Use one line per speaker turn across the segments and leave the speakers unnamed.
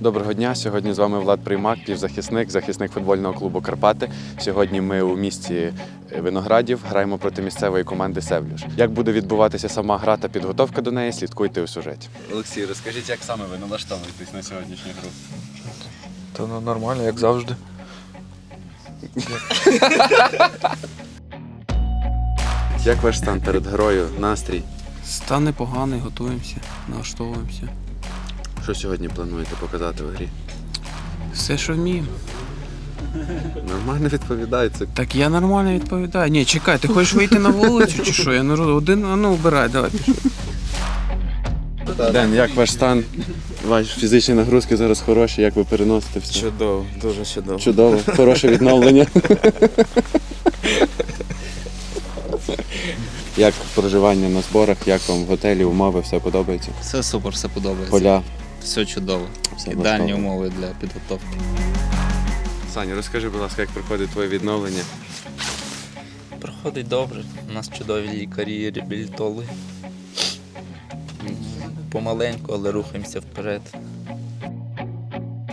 Доброго дня. Сьогодні з вами Влад Приймак, півзахисник, захисник футбольного клубу Карпати. Сьогодні ми у місті Виноградів граємо проти місцевої команди Севлюш. Як буде відбуватися сама гра та підготовка до неї, слідкуйте у сюжеті. Олексій, розкажіть, як саме ви налаштовуєтесь на сьогоднішню гру?
Та ну, нормально, як завжди.
Як ваш стан перед грою, настрій?
Стан непоганий, готуємося, налаштовуємося.
Що сьогодні плануєте показати в грі?
Все, що вміємо.
Нормально відповідається.
Так я нормально відповідаю. Ні, чекай, ти хочеш вийти на вулицю чи що? Я не розумію. Один, а ну обирай, давай. пішли.
Ден, як ваш стан? Ваші фізичні нагрузки зараз хороші, як ви переносите все?
Чудово, дуже чудово.
Чудово, хороше відновлення. Як проживання на зборах, як вам в готелі, умови, все подобається?
Все супер, все подобається.
Поля.
Все чудово.
Все
Ідеальні умови для підготовки.
Саня, розкажи, будь ласка, як проходить твоє відновлення?
Проходить добре. У нас чудові лікарі, реабілітологи. Помаленьку, але рухаємося вперед.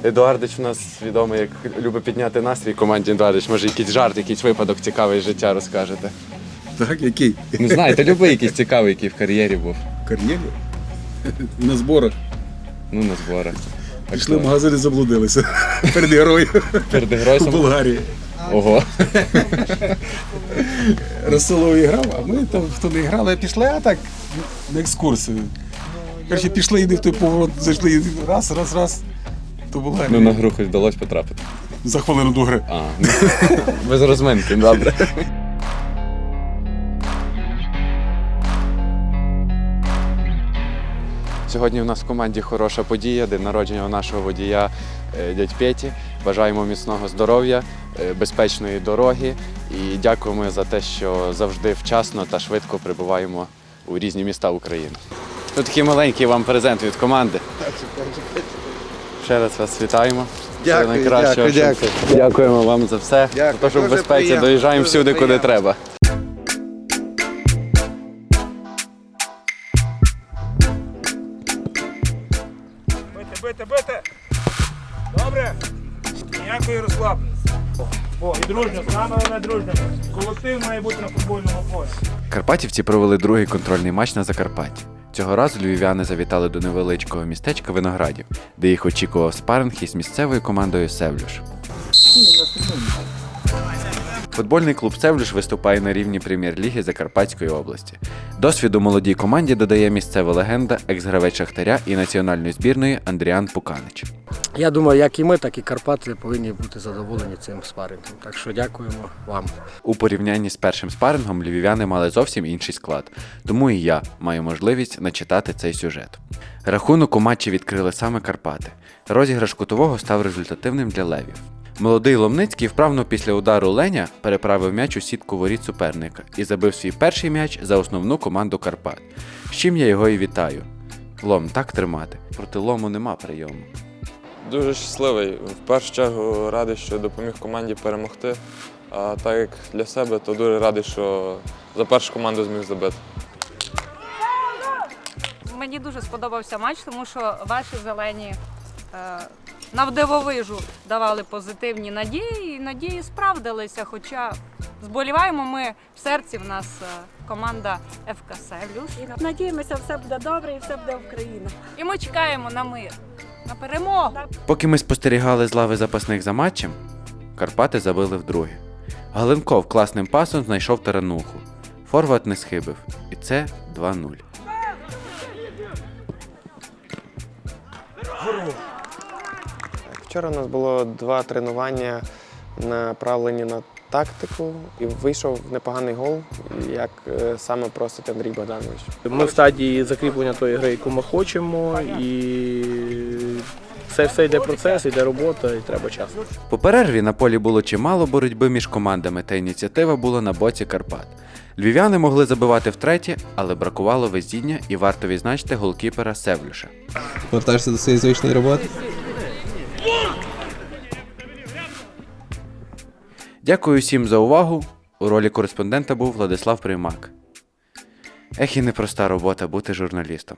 Едуардич у нас відомий, як любить підняти настрій команді Едуардич. Може, якийсь жарт, якийсь випадок цікавий з життя розкажете.
Так, який?
Не знаєте, любий якийсь цікавий, який в кар'єрі був.
В кар'єрі? На зборах.
Ну, на зборах.
Пішли в магазин і заблудилися перед герою
Перед
у
грою.
Болгарії.
Ого.
Розсоловий грав, а ми там хто не грали, пішли, а так на екскурсію. Коротше, пішли йди в той поворот, зайшли і раз, раз, раз. То Болгарія.
Ну, на гру хоч вдалося потрапити.
За хвилину до гри.
А, ну, без розминки, добре. Сьогодні в нас в команді хороша подія, день народження у нашого водія е, дядь Петі. Бажаємо міцного здоров'я, е, безпечної дороги і дякуємо за те, що завжди вчасно та швидко прибуваємо у різні міста України. Ось такий маленький вам презент від команди. Ще раз вас вітаємо.
Дякую,
найкращого,
дякую,
Дякуємо вам за все.
Дякую,
за те, що в безпеці
приємно,
доїжджаємо
дуже
всюди, куди треба.
Добре! Ніякої розслабленості. Бо і дружньо, саме головне дружньо. Колектив має бути на футбольному полі.
Карпатівці провели другий контрольний матч на Закарпатті. Цього разу львів'яни завітали до невеличкого містечка Виноградів, де їх очікував спаринг із місцевою командою Севлюш. Футбольний клуб Севлюш виступає на рівні прем'єр-ліги Закарпатської області. Досвіду молодій команді додає місцева легенда, екс-гравець Шахтаря і національної збірної Андріан Пуканич.
Я думаю, як і ми, так і Карпати повинні бути задоволені цим спарингом. Так що дякуємо вам.
У порівнянні з першим спарингом львів'яни мали зовсім інший склад, тому і я маю можливість начитати цей сюжет. Рахунок у матчі відкрили саме Карпати. Розіграш кутового став результативним для левів. Молодий Ломницький вправно після удару Леня переправив м'яч у сітку воріт суперника і забив свій перший м'яч за основну команду Карпат. З чим я його і вітаю. Лом так тримати. Проти лому нема прийому.
Дуже щасливий. В першу чергу радий, що допоміг команді перемогти. А так як для себе, то дуже радий, що за першу команду зміг забити.
Мені дуже сподобався матч, тому що ваші зелені е, навдивовижу давали позитивні надії, і надії справдилися. Хоча зболіваємо ми в серці. В нас е, команда ФК Севлюш.
Надіємося, все буде добре і все буде Україна.
І ми чекаємо на мир, на перемогу.
Поки ми спостерігали з лави запасних за матчем, Карпати забили вдруге. Галенков класним пасом знайшов тарануху. Форвард не схибив. І це 2-0.
Вчора у нас було два тренування направлені на тактику, і вийшов непоганий гол, як е, саме просить Андрій Богданович.
Ми в стадії закріплення тої гри, яку ми хочемо, і це все йде процес, йде робота, і треба час.
По перерві на полі було чимало боротьби між командами, та ініціатива була на боці Карпат. Львів'яни могли забивати втретє, але бракувало везіння і варто відзначити голкіпера Севлюша.
Повертаєшся до своєї звичної роботи?
Дякую всім за увагу. У ролі кореспондента був Владислав Приймак. Ех і непроста робота бути журналістом.